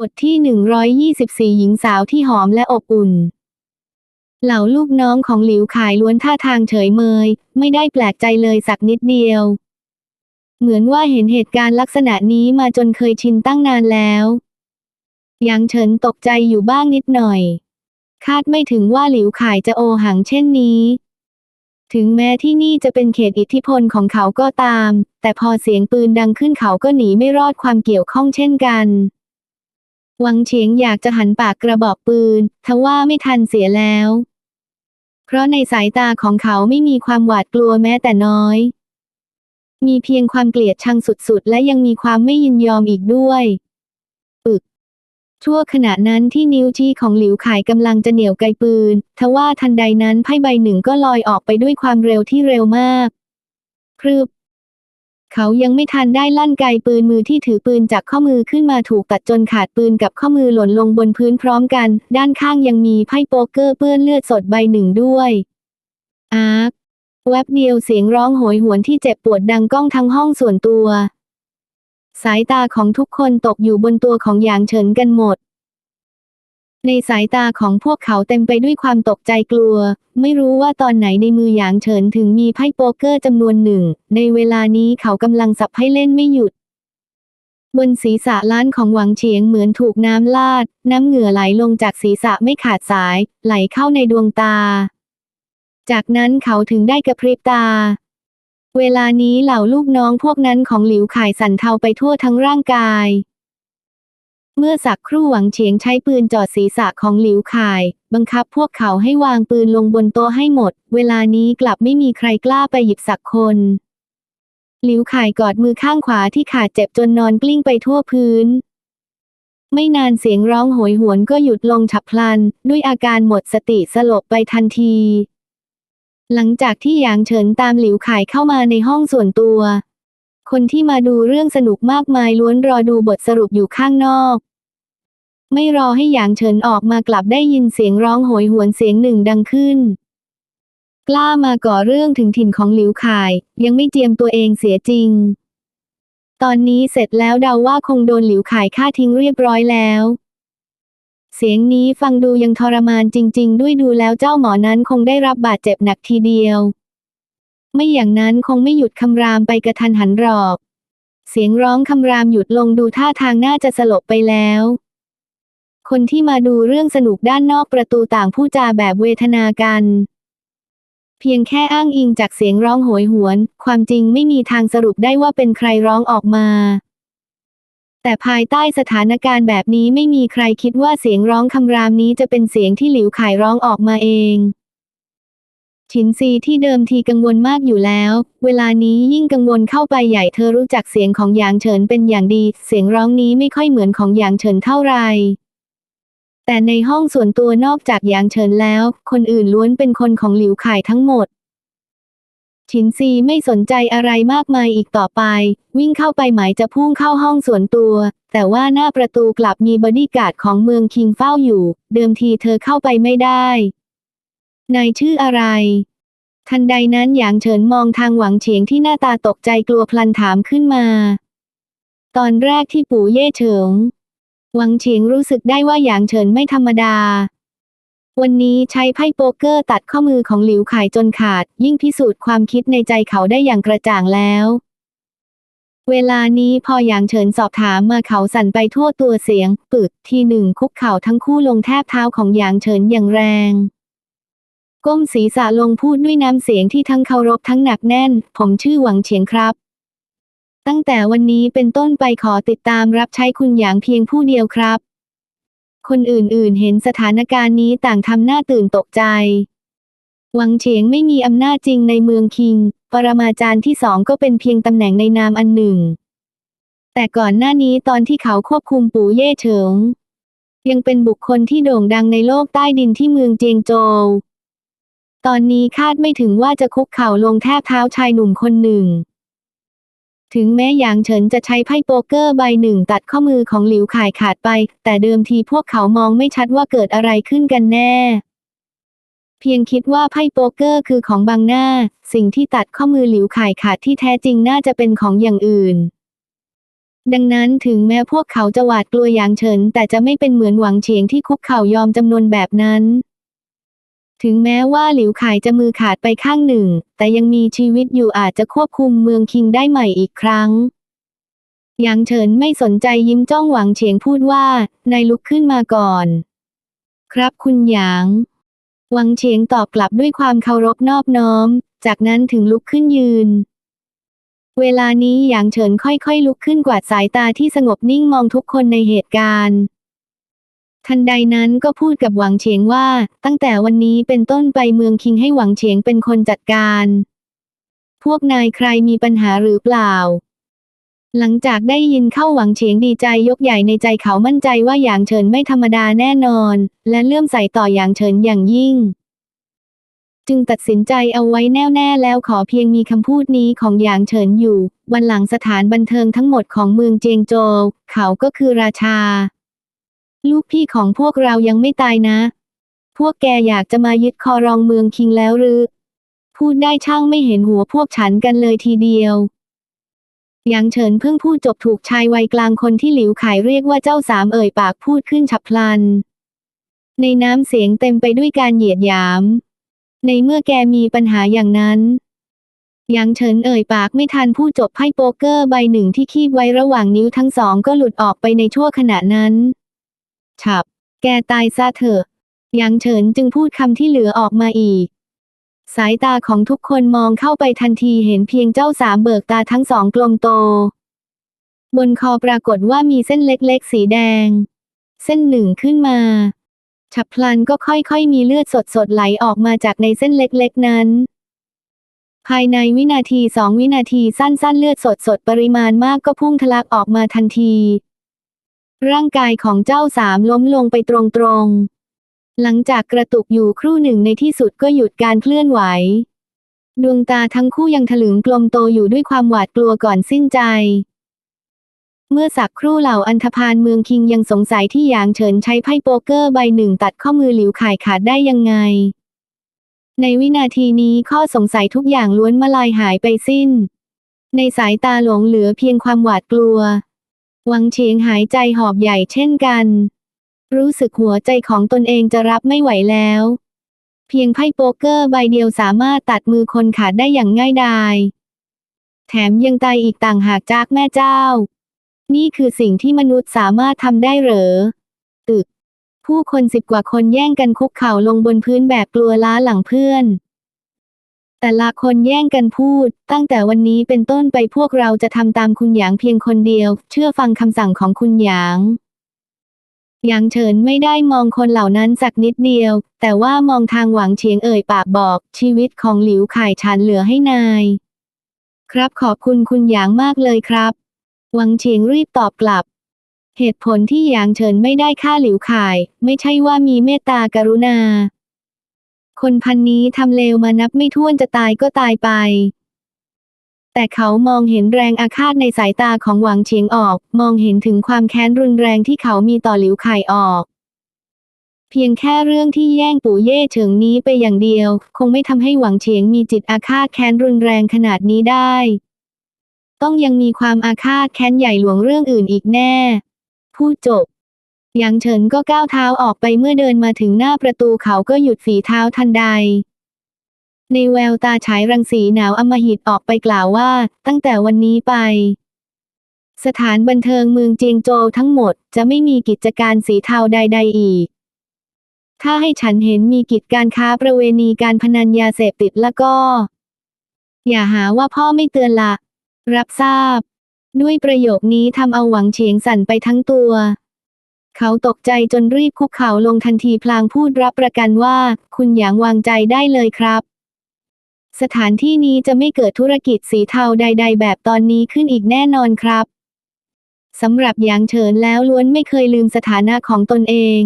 บทที่ 124 หญิงสาวที่หอมและอบอุ่น เหล่าลูกน้องของหลิวขายล้วนท่าทางเฉยเมย ไม่ได้แปลกใจเลยสักนิดเดียว เหมือนว่าเห็นเหตุการณ์ลักษณะนี้มาจนเคยชินตั้งนานแล้วยางเฉินตกใจอยู่บ้างนิดหน่อย คาดไม่ถึงว่าหลิวขายจะโอหังเช่นนี้ ถึงแม้ที่นี่จะเป็นเขตอิทธิพลของเขาก็ตาม แต่พอเสียงปืนดังขึ้นเขาก็หนีไม่รอดความเกี่ยวข้องเช่นกัน วังเฉียงอยากจะหันปากกระบอกปืน ทว่าไม่ทันเสียแล้ว เพราะในสายตาของเขาไม่มีความหวาดกลัวแม้แต่น้อย มีเพียงความเกลียดชังสุดๆ และยังมีความไม่ยินยอมอีกด้วยปึก ชั่วขณะนั้นที่นิ้วชี้ของหลิวขายกำลังจะเหนี่ยวไกปืน ทว่าทันใดนั้นไพ่ใบหนึ่งก็ลอยออกไปด้วยความเร็วที่เร็วมากพรึบ เขายังไม่ทันได้ลั่นไกปืนมือที่ถือปืนจากข้อมือขึ้นมาถูกตัดจนขาดปืนกับข้อมือหล่นลงบนพื้นพร้อมกัน ด้านข้างยังมีไพ่โป๊กเกอร์เปื้อนเลือดสดใบหนึ่งด้วยอาร์คแวบเดียวเสียงร้องโหยหวนที่เจ็บปวดดังก้องทั้งห้องส่วนตัว สายตาของทุกคนตกอยู่บนตัวของหยางเฉินกันหมด ในสายตาของพวกเขาเต็มไปด้วยความตกใจกลัว ไม่รู้ว่าตอนไหนในมือหยางเฉินถึงมีไพ่โป๊กเกอร์จำนวนหนึ่ง ในเวลานี้เขากำลังสับให้เล่นไม่หยุด บนศีรษะล้านของหวังเฉียงเหมือนถูกน้ำลาด น้ำเหงื่อไหลลงจากศีรษะไม่ขาดสาย ไหลเข้าในดวงตา จากนั้นเขาถึงได้กระพริบตา เวลานี้เหล่าลูกน้องพวกนั้นของหลิวข่ายสั่นเทาไปทั่วทั้งร่างกาย เมื่อสักครู่หวังเฉียงใช้ปืนจอดศีรษะของหลิวข่าย บังคับพวกเขาให้วางปืนลงบนโต๊ะให้หมด เวลานี้กลับไม่มีใครกล้าไปหยิบสักคนหลิวข่ายกอดมือข้างขวาที่ขาดเจ็บจนนอนกลิ้งไปทั่วพื้น ไม่นานเสียงร้องโหยหวนก็หยุดลงฉับพลัน ด้วยอาการหมดสติสลบไปทันที หลังจากที่หยางเฉินตามหลิวข่ายเข้ามาในห้องส่วนตัว คนที่มาดูเรื่องสนุกมากมายล้วนรอดูบทสรุปอยู่ข้างนอก ไม่รอให้หยางเฉินออกมากลับได้ยินเสียงร้องโหยหวนเสียงหนึ่งดังขึ้น กล้ามาก่อเรื่องถึงถิ่นของหลิวข่าย ยังไม่เจียมตัวเองเสียจริง ตอนนี้เสร็จแล้วเดาว่าคงโดนหลิวข่ายฆ่าทิ้งเรียบร้อยแล้ว เสียงนี้ฟังดูยังทรมานจริง ๆ ด้วยดูแล้วเจ้าหมอนั้นคงได้รับบาดเจ็บหนักทีเดียว ไม่อย่างนั้นคงไม่หยุดคำรามไปกระทันหันหรอก เสียงร้องคำรามหยุดลงดูท่าทางน่าจะสลบไปแล้ว คนที่มาดูเรื่องสนุกด้านนอกประตูต่างผู้จาแบบเวทนากัน เพียงแค่อ้างอิงจากเสียงร้องโหยหวน ความจริงไม่มีทางสรุปได้ว่าเป็นใครร้องออกมา แต่ภายใต้สถานการณ์แบบนี้ไม่มีใครคิดว่าเสียงร้องคำรามนี้จะเป็นเสียงที่หลิวข่ายร้องออกมาเองฉินซีที่เดิมทีกังวลมากอยู่แล้ว เวลานี้ยิ่งกังวลเข้าไปใหญ่เธอรู้จักเสียงของหยางเฉินเป็นอย่างดี เสียงร้องนี้ไม่ค่อยเหมือนของหยางเฉินเท่าไหร่ แต่ในห้องส่วนตัวนอกจากหยางเฉินแล้ว คนอื่นล้วนเป็นคนของหลิวข่ายทั้งหมดฉินซีไม่สนใจอะไรมากมายอีกต่อไป วิ่งเข้าไปหมายจะพุ่งเข้าห้องส่วนตัว แต่ว่าหน้าประตูกลับมีบอดี้การ์ดของเมืองคิงเฝ้าอยู่ เดิมทีเธอเข้าไปไม่ได้นายชื่ออะไร ทันใดนั้นหยางเฉินมองทางหวังเฉียงที่หน้าตาตกใจกลัวพลันถามขึ้นมา ตอนแรกที่ปู่เย่เฉิง หวังเฉียงรู้สึกได้ว่าหยางเฉินไม่ธรรมดา วันนี้ใช้ไพ่โป๊กเกอร์ตัดข้อมือของหลิวขายจนขาด ยิ่งพิสูจน์ความคิดในใจเขาได้อย่างกระจ่างแล้ว เวลานี้พอหยางเฉินสอบถามมาเขาสั่นไปทั่วตัวเสียง ปึกทีหนึ่งคุกเข่าทั้งคู่ลงแทบเท้าของหยางเฉินอย่างแรงก้มศีรษะลงพูดด้วยน้ำเสียงที่ทั้งเคารพทั้งหนักแน่น ผมชื่อหวังเฉียงครับ ตั้งแต่วันนี้เป็นต้นไปขอติดตามรับใช้คุณหยางเพียงผู้เดียวครับ คนอื่นๆ เห็นสถานการณ์นี้ต่างทำหน้าตื่นตกใจ หวังเฉียงไม่มีอำนาจจริงในเมืองคิง ปรมาจารย์ที่สองก็เป็นเพียงตำแหน่งในนามอันหนึ่ง แต่ก่อนหน้านี้ตอนที่เขาควบคุมปู่เย่เฉิง ยังเป็นบุคคลที่โด่งดังในโลกใต้ดินที่เมืองเจียงโจว ตอนนี้คาดไม่ถึงว่าจะคุกเข่าลงแทบเท้าชายหนุ่มคนหนึ่ง ถึงแม้หยางเฉินจะใช้ไพ่โป๊กเกอร์ใบหนึ่งตัดข้อมือของหลิวข่ายขาดไป แต่เดิมทีพวกเขามองไม่ชัดว่าเกิดอะไรขึ้นกันแน่ เพียงคิดว่าไพ่โป๊กเกอร์คือของบางหน้า สิ่งที่ตัดข้อมือหลิวข่ายขาดที่แท้จริงน่าจะเป็นของอย่างอื่น ดังนั้นถึงแม้พวกเขาจะหวาดกลัวอย่างเฉินแต่จะไม่เป็นเหมือนหวังเฉียงที่คุกเข่ายอมจำนวนแบบนั้น ถึงแม้ว่าหลิวขายจะมือขาดไปข้างหนึ่ง แต่ยังมีชีวิตอยู่อาจจะควบคุมเมืองคิงได้ใหม่อีกครั้งหยางเฉินไม่สนใจยิ้มจ้องหวังเฉียงพูดว่า นายลุกขึ้นมาก่อน ครับคุณหยาง หวังเฉียงตอบกลับด้วยความเคารพนอบน้อม จากนั้นถึงลุกขึ้นยืน เวลานี้หยางเฉินค่อยๆ ลุกขึ้นกวาดสายตาที่สงบนิ่งมองทุกคนในเหตุการณ์ ทันใดนั้นก็พูดกับหวังเฉียงว่า ตั้งแต่วันนี้เป็นต้นไปเมืองคิงให้หวังเฉียงเป็นคนจัดการ พวกนายใครมีปัญหาหรือเปล่า หลังจากได้ยินเข้าหวังเฉียงดีใจยกใหญ่ในใจเขามั่นใจว่าหยางเฉินไม่ธรรมดาแน่นอน และเลื่อมใสต่อหยางเฉินอย่างยิ่ง จึงตัดสินใจเอาไว้แน่วแน่แล้วขอเพียงมีคำพูดนี้ของหยางเฉินอยู่ วันหลังสถานบันเทิงทั้งหมดของเมืองเจียงโจวเขาก็คือราชา ลูกพี่ของพวกเรายังไม่ตายนะ พวกแกอยากจะมายึดคอรองเมืองคิงแล้วหรือ พูดได้ช่างไม่เห็นหัวพวกฉันกันเลยทีเดียว หยางเฉินเพิ่งพูดจบถูกชายวัยกลางคนที่หลิวขายเรียกว่าเจ้าสามเอ่ยปากพูดขึ้นฉับพลัน ในน้ำเสียงเต็มไปด้วยการเหยียดหยาม ในเมื่อแกมีปัญหาอย่างนั้นหยางเฉินเอ่ยปากไม่ทันพูดจบไพ่โป๊กเกอร์ใบหนึ่งที่คีบไว้ระหว่างนิ้วทั้งสองก็หลุดออกไปในชั่วขณะนั้น ฉับ แกตายซะเถอะหยางเฉินจึงพูดคำที่เหลือออกมาอีก สายตาของทุกคนมองเข้าไปทันทีเห็นเพียงเจ้าสามเบิกตาทั้งสองกลมโต บนคอปรากฏว่ามีเส้นเล็กๆ สีแดง เส้นหนึ่งขึ้นมา ฉับพลันก็ค่อยๆ มีเลือดสดๆ ไหลออกมาจากในเส้นเล็กๆ นั้น ภายในวินาทีสองวินาทีสั้นๆ เลือดสดๆ ปริมาณมากก็พุ่งทะลักออกมาทันที ร่างกายของเจ้าสามล้มลงไปตรงๆ หลังจากกระตุกอยู่ครู่หนึ่งในที่สุดก็หยุดการเคลื่อนไหว ดวงตาทั้งคู่ยังถลึงกลมโตอยู่ด้วยความหวาดกลัวก่อนสิ้นใจ เมื่อสักครู่เหล่าอันธพาลเมืองคิงยังสงสัยที่หยางเฉินใช้ไพ่โป๊กเกอร์ใบหนึ่งตัดข้อมือหลิวข่ายขาดได้ยังไง ในวินาทีนี้ข้อสงสัยทุกอย่างล้วนมาลายหายไปสิ้น ในสายตาหลงเหลือเพียงความหวาดกลัว วังเฉียงหายใจหอบใหญ่เช่นกัน รู้สึกหัวใจของตนเองจะรับไม่ไหวแล้ว เพียงไพ่โป๊กเกอร์ใบเดียวสามารถตัดมือคนขาดได้อย่างง่ายดาย แถมยังตายอีกต่างหากจากแม่เจ้า นี่คือสิ่งที่มนุษย์สามารถทำได้เหรอ ตึก ผู้คนสิบกว่าคนแย่งกันคุกเข่าลงบนพื้นแบบกลัวล้าหลังเพื่อน แต่ละคนแย่งกันพูด ตั้งแต่วันนี้เป็นต้นไปพวกเราจะทำตามคุณหยางเพียงคนเดียว เชื่อฟังคำสั่งของคุณหยางหยางเฉินไม่ได้มองคนเหล่านั้นสักนิดเดียว แต่ว่ามองทางหวังเฉียงเอ่ยปากบอก ชีวิตของหลิวข่ายฉันเหลือให้นาย ครับขอบคุณคุณหยางมากเลยครับ หวังเฉียงรีบตอบกลับเหตุผลที่หยางเฉินไม่ได้ฆ่าหลิวข่าย ไม่ใช่ว่ามีเมตตากรุณา คนพันนี้ทำเลวมานับไม่ถ้วนจะตายก็ตายไป แต่เขามองเห็นแรงอาฆาตในสายตาของหวังเฉียงออก มองเห็นถึงความแค้นรุนแรงที่เขามีต่อหลิวไข่ออก เพียงแค่เรื่องที่แย่งปู่เย่เฉิงนี้ไปอย่างเดียว คงไม่ทำให้หวังเฉียงมีจิตอาฆาตแค้นรุนแรงขนาดนี้ได้ ต้องยังมีความอาฆาตแค้นใหญ่หลวงเรื่องอื่นอีกแน่พูดจบ หยางเฉินก็ก้าวเท้าออกไปเมื่อเดินมาถึงหน้าประตูเขาก็หยุดฝีเท้าทันใด ในแววตาฉายรังสีหนาวอมหิตออกไปกล่าวว่า ตั้งแต่วันนี้ไป สถานบันเทิงเมืองเจียงโจวทั้งหมดจะไม่มีกิจการสีเทาใด ๆ อีก ถ้าให้ฉันเห็นมีกิจการค้าประเวณีการพนันยาเสพติดแล้วก็ อย่าหาว่าพ่อไม่เตือนละ รับทราบ ด้วยประโยคนี้ทำเอาหวังเฉียงสั่นไปทั้งตัว เขาตกใจจนรีบคุกเข่าลงทันทีพลางพูดรับประกันว่า คุณหยางวางใจได้เลยครับ สถานที่นี้จะไม่เกิดธุรกิจสีเทาใด ๆ แบบตอนนี้ขึ้นอีกแน่นอนครับสำหรับหยางเฉินแล้วล้วนไม่เคยลืมสถานะของตนเอง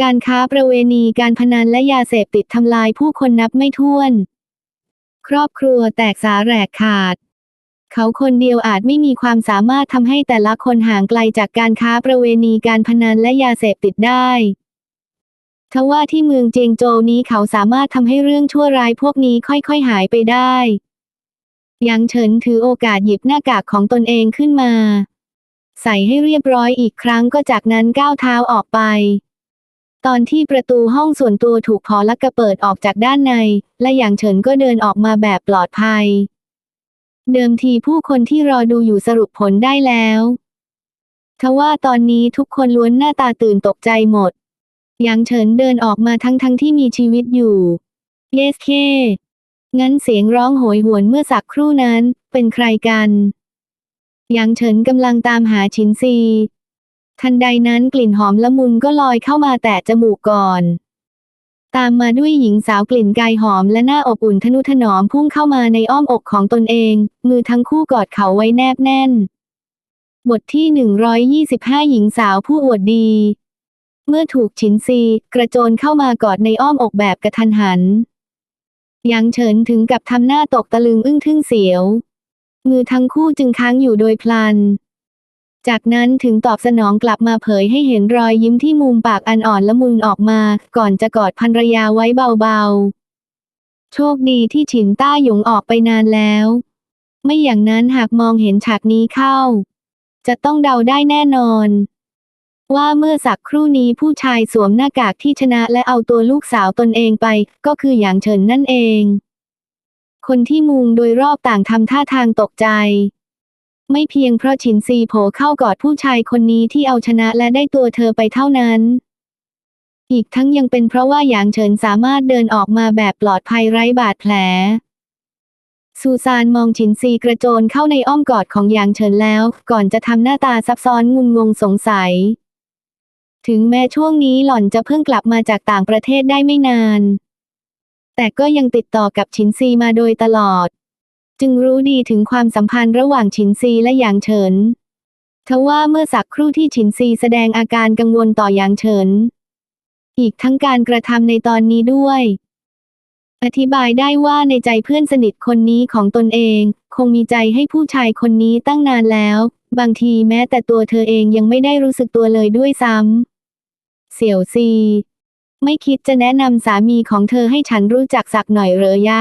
การค้าประเวณีการพนันและยาเสพติดทำลายผู้คนนับไม่ถ้วน ครอบครัวแตกสาแหรกขาด เขาคนเดียวอาจไม่มีความสามารถทำให้แต่ละคนห่างไกลจากการค้าประเวณีการพนันและยาเสพติดได้ทว่าที่เมืองเจียงโจวนี้เขาสามารถทำให้เรื่องชั่วร้ายพวกนี้ค่อยๆหายไปได้หยางเฉินถือโอกาสหยิบหน้ากากของตนเองขึ้นมา ใส่ให้เรียบร้อยอีกครั้งก็จากนั้นก้าวเท้าออกไป ตอนที่ประตูห้องส่วนตัวถูกพอลักกระเปิดออกจากด้านใน และอย่างเฉินก็เดินออกมาแบบปลอดภัย เดิมทีผู้คนที่รอดูอยู่สรุปผลได้แล้วทว่าตอนนี้ทุกคนล้วนหน้าตาตื่นตกใจหมด หยางเฉินเดินออกมาทั้งทั้งที่มีชีวิตอยู่ เยสเคงั้นเสียงร้องโหยหวนเมื่อสักครู่นั้น เป็นใครกัน หยางเฉินกำลังตามหาชินซี ทันใดนั้นกลิ่นหอมละมุนก็ลอยเข้ามาแตะจมูกก่อน ตามมาด้วยหญิงสาวกลิ่นกายหอมและหน้าอบอุ่นทนุถนอมพุ่งเข้ามาในอ้อมอกของตนเอง มือทั้งคู่กอดเขาไว้แนบแน่น บทที่ 125 หญิงสาวผู้อวดดี เมื่อถูกฉินซี กระโจนเข้ามากอดในอ้อมอกแบบกระทันหันหยางเฉินถึงกับทำหน้าตกตะลึงอึ้งทึ่งเสียว มือทั้งคู่จึงค้างอยู่โดยพลัน จากนั้นถึงตอบสนองกลับมาเผยให้เห็นรอยยิ้มที่มุมปากอันอ่อนละมุนออกมา ก่อนจะกอดภรรยาไว้เบาๆ โชคดีที่ฉินต้าหยงออกไปนานแล้ว ไม่อย่างนั้นหากมองเห็นฉากนี้เข้า จะต้องเดาได้แน่นอน ว่าเมื่อสักครู่นี้ผู้ชายสวมหน้ากากที่ชนะและเอาตัวลูกสาวตนเองไป ก็คือหยางเฉินนั่นเอง คนที่มุงโดยรอบต่างทำท่าทางตกใจ ไม่เพียงเพราะฉินซีโผเข้ากอดผู้ชายคนนี้ที่เอาชนะและได้ตัวเธอไปเท่านั้น อีกทั้งยังเป็นเพราะว่าหยางเฉินสามารถเดินออกมาแบบปลอดภัยไร้บาดแผล ซูซานมองฉินซีกระโจนเข้าในอ้อมกอดของหยางเฉินแล้ว ก่อนจะทำหน้าตาซับซ้อนงุนงงสงสัย ถึงแม้ช่วงนี้หล่อนจะเพิ่งกลับมาจากต่างประเทศได้ไม่นาน แต่ก็ยังติดต่อกับฉินซีมาโดยตลอด จึงรู้ดีถึงความสัมพันธ์ระหว่างฉินซีและหยางเฉิน ทว่าเมื่อสักครู่ที่ฉินซีแสดงอาการกังวลต่อหยางเฉิน อีกทั้งการกระทำในตอนนี้ด้วย อธิบายได้ว่าในใจเพื่อนสนิทคนนี้ของตนเอง คงมีใจให้ผู้ชายคนนี้ตั้งนานแล้ว บางทีแม้แต่ตัวเธอเองยังไม่ได้รู้สึกตัวเลยด้วยซ้ำเสี่ยวซี ไม่คิดจะแนะนำสามีของเธอให้ฉันรู้จักสักหน่อยเหรอยะ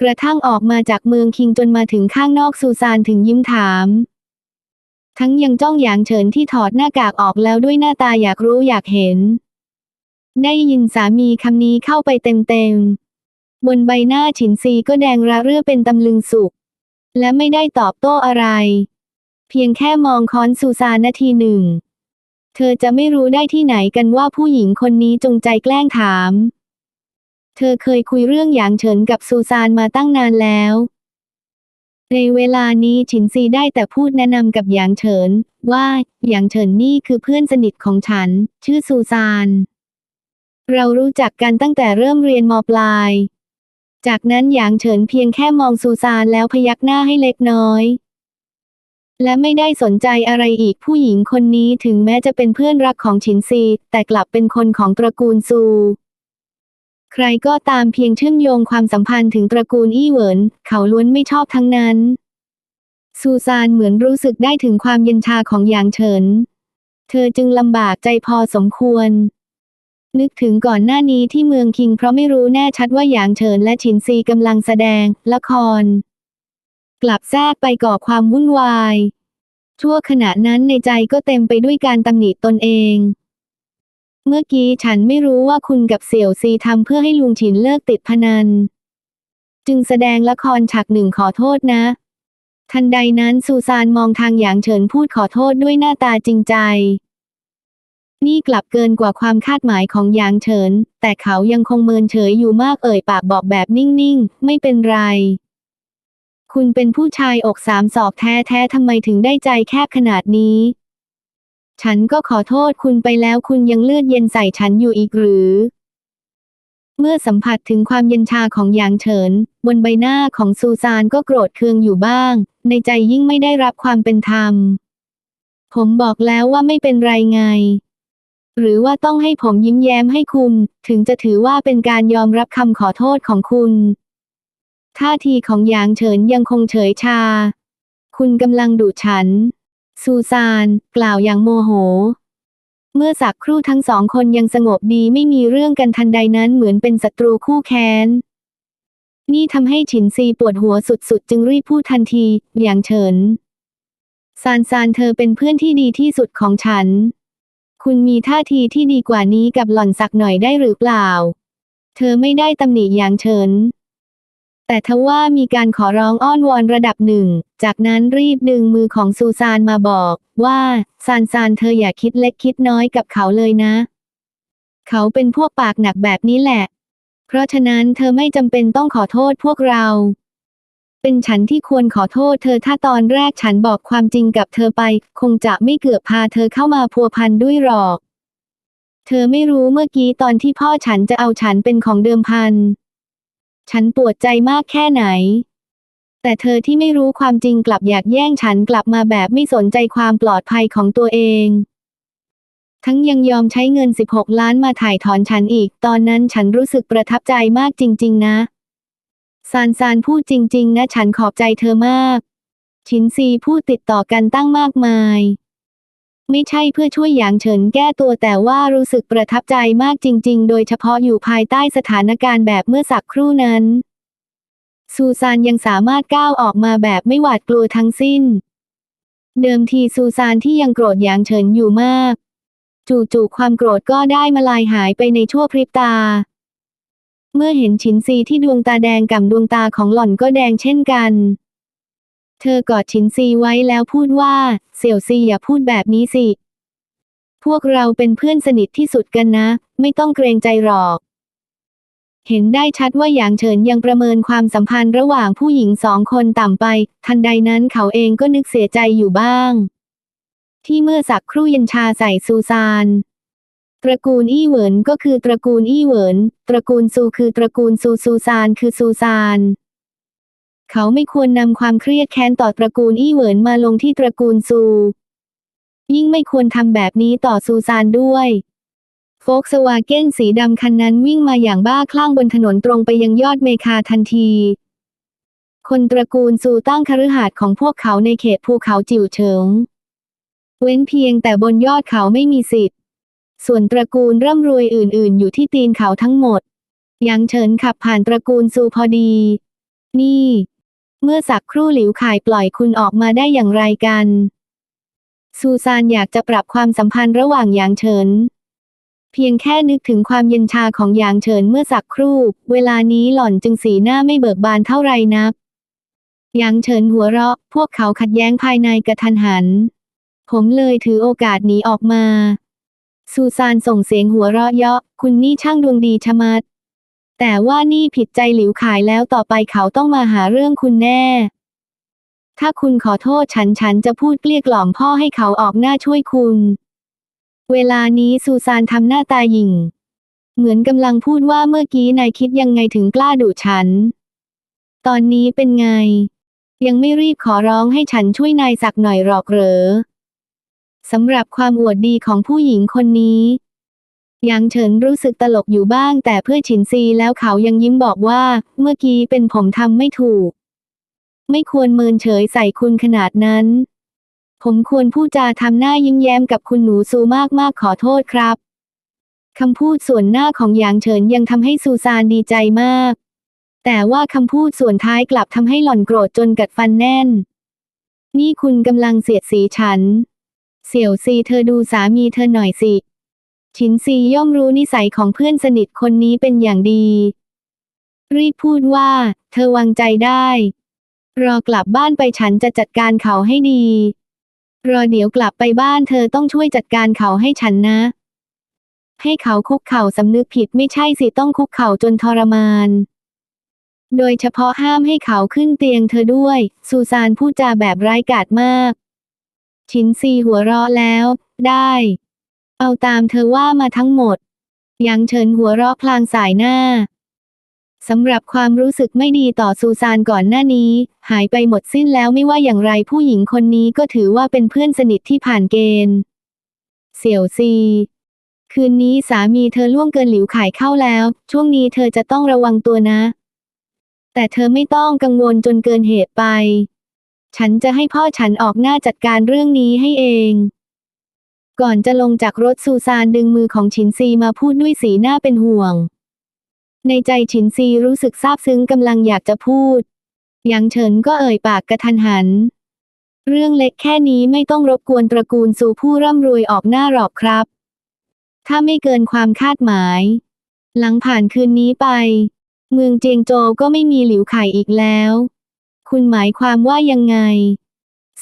กระทั่งออกมาจากเมืองคิงจนมาถึงข้างนอกซูซานถึงยิ้มถาม ทั้งยังจ้องหยางเฉินที่ถอดหน้ากากออกแล้วด้วยหน้าตาอยากรู้อยากเห็น ได้ยินสามีคำนี้เข้าไปเต็มๆ บนใบหน้าฉินซีก็แดงระเรื่อเป็นตำลึงสุข และไม่ได้ตอบโต้อะไร เพียงแค่มองค้อนซูซานนาทีหนึ่ง เธอจะไม่รู้ได้ที่ไหนกันว่าผู้หญิงคนนี้จงใจแกล้งถาม เธอเคยคุยเรื่องหยางเฉินกับซูซานมาตั้งนานแล้ว ในเวลานี้ฉินซีได้แต่พูดแนะนำกับหยางเฉิน ว่าหยางเฉินนี่คือเพื่อนสนิทของฉัน ชื่อซูซานเรารู้จักกันตั้งแต่เริ่มเรียนมปลาย จากนั้นหยางเฉินเพียงแค่มองซูซานแล้วพยักหน้าให้เล็กน้อย และไม่ได้สนใจอะไรอีกผู้หญิงคนนี้ถึงแม้จะเป็นเพื่อนรักของฉินซี แต่กลับเป็นคนของตระกูลซู ใครก็ตามเพียงเชื่อมโยงความสัมพันธ์ถึงตระกูลอี้เหวิน เขาล้วนไม่ชอบทั้งนั้น ซูซานเหมือนรู้สึกได้ถึงความเย็นชาของหยางเฉิน เธอจึงลำบากใจพอสมควร นึกถึงก่อนหน้านี้ที่เมืองคิงเพราะไม่รู้แน่ชัดว่าหยางเฉินและฉินซีกำลังแสดง ละคร กลับแทรกไปก่อความวุ่นวายชั่วขณะนั้นในใจก็เต็มไปด้วยการตำหนิตนเอง เมื่อกี้ฉันไม่รู้ว่าคุณกับเสี่ยวซีทำเพื่อให้ลุงฉินเลิกติดพนัน จึงแสดงละครฉากหนึ่งขอโทษนะ ทันใดนั้นซูซานมองทางหยางเฉินพูดขอโทษด้วยหน้าตาจริงใจ นี่กลับเกินกว่าความคาดหมายของหยางเฉิน แต่เขายังคงเมินเฉยอยู่มากเอ่ยปากบอกแบบนิ่งๆ ไม่เป็นไร คุณเป็นผู้ชายอกสามศอกแท้ๆทำไมถึงได้ใจแคบขนาดนี้ ฉันก็ขอโทษคุณไปแล้วคุณยังเลือดเย็นใส่ฉันอยู่อีกหรือ เมื่อสัมผัสถึงความเย็นชาของหยางเฉิน บนใบหน้าของซูซานก็โกรธเคืองอยู่บ้าง ในใจยิ่งไม่ได้รับความเป็นธรรม ผมบอกแล้วว่าไม่เป็นไรไง หรือว่าต้องให้ผมยิ้มแย้มให้คุณ ถึงจะถือว่าเป็นการยอมรับคำขอโทษของคุณท่าทีของหยางเฉินยังคงเฉยชา คุณกำลังดุฉัน ซูซาน กล่าวอย่างโมโห เมื่อสักครู่ทั้งสองคนยังสงบดีไม่มีเรื่องกันทันใดนั้นเหมือนเป็นศัตรูคู่แค้น นี่ทำให้ฉินซีปวดหัวสุดๆ จึงรีบพูดทันที อย่างเฉิน ซานซานเธอเป็นเพื่อนที่ดีที่สุดของฉัน คุณมีท่าทีที่ดีกว่านี้กับหล่อนสักหน่อยได้หรือเปล่า เธอไม่ได้ตำหนิอย่างเฉิน แต่ทว่ามีการขอร้องอ้อนวอนระดับหนึ่ง จากนั้นรีบดึงมือของซูซานมาบอก ว่าซานซานเธออย่าคิดเล็กคิดน้อยกับเขาเลยนะ เขาเป็นพวกปากหนักแบบนี้แหละ เพราะฉะนั้นเธอไม่จำเป็นต้องขอโทษพวกเรา เป็นฉันที่ควรขอโทษเธอถ้าตอนแรกฉันบอกความจริงกับเธอไป คงจะไม่เกือบพาเธอเข้ามาพัวพันด้วยหรอก เธอไม่รู้เมื่อกี้ตอนที่พ่อฉันจะเอาฉันเป็นของเดิมพัน ฉันปวดใจมากแค่ไหน แต่เธอที่ไม่รู้ความจริงกลับอยากแย่งฉันกลับมาแบบไม่สนใจความปลอดภัยของตัวเอง ทั้งยังยอมใช้เงิน 16 ล้านมาถ่ายถอนฉันอีก ตอนนั้นฉันรู้สึกประทับใจมากจริง ๆ นะ ซานซานพูดจริง ๆ นะ ฉันขอบใจเธอมาก ชินซีพูดติดต่อกันตั้งมากมาย ไม่ใช่เพื่อช่วยหยางเฉินแก้ตัวแต่ว่ารู้สึกประทับใจมากจริง ๆ โดยเฉพาะอยู่ภายใต้สถานการณ์แบบเมื่อสักครู่นั้น ซูซานยังสามารถก้าวออกมาแบบไม่หวาดกลัวทั้งสิ้น เดิมทีซูซานที่ยังโกรธหยางเฉินอยู่มาก จู่ๆความโกรธก็ได้มาลายหายไปในชั่วพริบตา เมื่อเห็นฉินซีที่ดวงตาแดงกับดวงตาของหล่อนก็แดงเช่นกัน เธอกอดฉินซีไว้แล้วพูดว่า เสี่ยวซีอย่าพูดแบบนี้สิ พวกเราเป็นเพื่อนสนิทที่สุดกันนะ ไม่ต้องเกรงใจหรอก เห็นได้ชัดว่าหยางเฉินยังประเมินความสัมพันธ์ระหว่างผู้หญิงสองคนต่ำไป ทันใดนั้นเขาเองก็นึกเสียใจอยู่บ้าง ที่เมื่อสักครู่ยันชาใส่ซูซานตระกูลอี้เหวินก็คือตระกูลอี้เหวิน ตระกูลซูคือตระกูลซูซูซานคือซูซาน เขาไม่ควรนำความเครียดแค้นต่อตระกูลอี้เหวินมาลงที่ตระกูลซู ยิ่งไม่ควรทำแบบนี้ต่อซูซานด้วยโฟกสวาเก้นสีดำคันนั้นวิ่งมาอย่างบ้าคลั่งบนถนนตรงไปยังยอดเมคาทันที คนตระกูลซูตั้งคฤหาสน์ของพวกเขาในเขตภูเขาจิ๋วเฉิง เว้นเพียงแต่บนยอดเขาไม่มีสิทธิ์ ส่วนตระกูลร่ำรวยอื่น ๆ อยู่ที่ตีนเขาทั้งหมด ยังเฉินขับผ่านตระกูลซูพอดี นี่ เมื่อสักครู่หลิวข่ายปล่อยคุณออกมาได้อย่างไรกัน ซูซานอยากจะปรับความสัมพันธ์ระหว่างหยางเฉิน เพียงแค่นึกถึงความเย็นชาของหยางเฉินเมื่อสักครู่ เวลานี้หล่อนจึงสีหน้าไม่เบิกบานเท่าไรนักหยางเฉินหัวเราะ พวกเขาขัดแย้งภายในกระทันหัน ผมเลยถือโอกาสหนีออกมาซูซานส่งเสียงหัวเราะเยาะ คุณนี่ช่างดวงดีชะมัด แต่ว่านี่ผิดใจหลิวขายแล้วต่อไปเขาต้องมาหาเรื่องคุณแน่ ถ้าคุณขอโทษฉันฉันจะพูดเกลี้ยกล่อมพ่อให้เขาออกหน้าช่วยคุณ เวลานี้ซูซานทำหน้าตาหยิ่ง เหมือนกำลังพูดว่าเมื่อกี้นายคิดยังไงถึงกล้าดุฉัน ตอนนี้เป็นไง ยังไม่รีบขอร้องให้ฉันช่วยนายสักหน่อยหรอกเหรอสำหรับความอวดดีของผู้หญิงคนนี้ หยางเฉินรู้สึกตลกอยู่บ้าง แต่เพื่อฉินซีแล้วเขายังยิ้มบอกว่า เมื่อกี้เป็นผมทำไม่ถูก ไม่ควรเมินเฉยใส่คุณขนาดนั้น ผมควรพูดจาทำหน้ายิ้มแย้มกับคุณหนูซูมากมากๆขอโทษครับคำพูดส่วนหน้าของหยางเฉินยังทำให้ซูซานดีใจมาก แต่ว่าคำพูดส่วนท้ายกลับทำให้หล่อนโกรธจนกัดฟันแน่น นี่คุณกำลังเสียดสีฉัน เสี่ยวซีเธอดูสามีเธอหน่อยสิ ชินซีย่อมรู้นิสัยของเพื่อนสนิทคนนี้เป็นอย่างดี รีบพูดว่า เธอวางใจได้ รอกลับบ้านไปฉันจะจัดการเขาให้ดี รอเดี๋ยวกลับไปบ้านเธอต้องช่วยจัดการเขาให้ฉันนะ ให้เขาคุกเข่าสำนึกผิดไม่ใช่สิต้องคุกเข่าจนทรมาน โดยเฉพาะห้ามให้เขาขึ้นเตียงเธอด้วย ซูซานพูดจาแบบร้ายกาจมาก ชินซีหัวเราะแล้ว ได้ เอาตามเธอว่ามาทั้งหมด ยังเฉินหัวเราะพลางสายหน้าสำหรับความรู้สึกไม่ดีต่อซูซานก่อนหน้านี้ หายไปหมดสิ้นแล้วไม่ว่าอย่างไรผู้หญิงคนนี้ก็ถือว่าเป็นเพื่อนสนิทที่ผ่านเกณฑ์ เสี่ยวซี คืนนี้สามีเธอล่วงเกินหลิวขายเข้าแล้ว ช่วงนี้เธอจะต้องระวังตัวนะ แต่เธอไม่ต้องกังวลจนเกินเหตุไป ฉันจะให้พ่อฉันออกหน้าจัดการเรื่องนี้ให้เอง ก่อนจะลงจากรถซูซานดึงมือของฉินซีมาพูดด้วยสีหน้าเป็นห่วง ในใจฉินซีรู้สึกซาบซึ้งกำลังอยากจะพูดยางเฉินก็เอ่ยปากกระทันหัน เรื่องเล็กแค่นี้ไม่ต้องรบกวนตระกูลสู่ผู้ร่ำรวยออกหน้าหรอกครับ ถ้าไม่เกินความคาดหมาย หลังผ่านคืนนี้ไป เมืองเจียงโจวก็ไม่มีหลิวไข่อีกแล้ว คุณหมายความว่ายังไง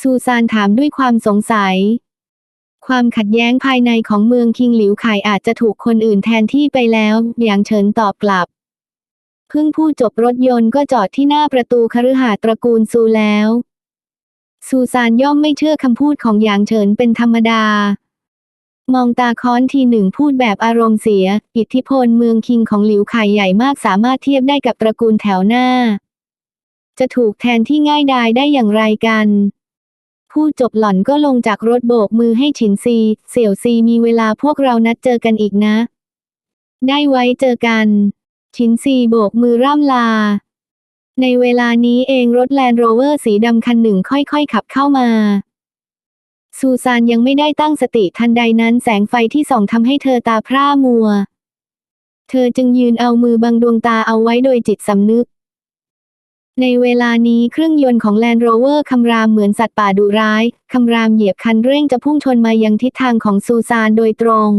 ซูซานถามด้วยความสงสัย ความขัดแย้งภายในของเมืองคิงหลิวไข่อาจจะถูกคนอื่นแทนที่ไปแล้ว อย่างเฉินตอบกลับ เพิ่งพูดจบรถยนต์ก็จอดที่หน้าประตูคฤหาสน์ตระกูลซูแล้ว ซูซานย่อมไม่เชื่อคำพูดของหยางเฉินเป็นธรรมดา มองตาค้อนทีหนึ่งพูดแบบอารมณ์เสีย อิทธิพลเมืองคิงของหลิวไข่ใหญ่มากสามารถเทียบได้กับตระกูลแถวหน้า จะถูกแทนที่ง่ายดายได้อย่างไรกัน พูดจบหล่อนก็ลงจากรถโบกมือให้ฉินซี เสี่ยวซีมีเวลาพวกเรานัดเจอกันอีกนะ ได้ไว้เจอกัน ฉินซีโบกมือร่ำลา ในเวลานี้เองรถแลนด์โรเวอร์สีดำคันหนึ่งค่อยๆขับเข้ามาซูซานยังไม่ได้ตั้งสติทันใดนั้นแสงไฟที่ส่องทำให้เธอตาพร่ามัว เธอจึงยืนเอามือบังดวงตาเอาไว้โดยจิตสำนึก ในเวลานี้เครื่องยนต์ของแลนด์โรเวอร์คำรามเหมือนสัตว์ป่าดุร้าย คำรามเหยียบคันเร่งจะพุ่งชนมายังทิศทางของซูซานโดยตรง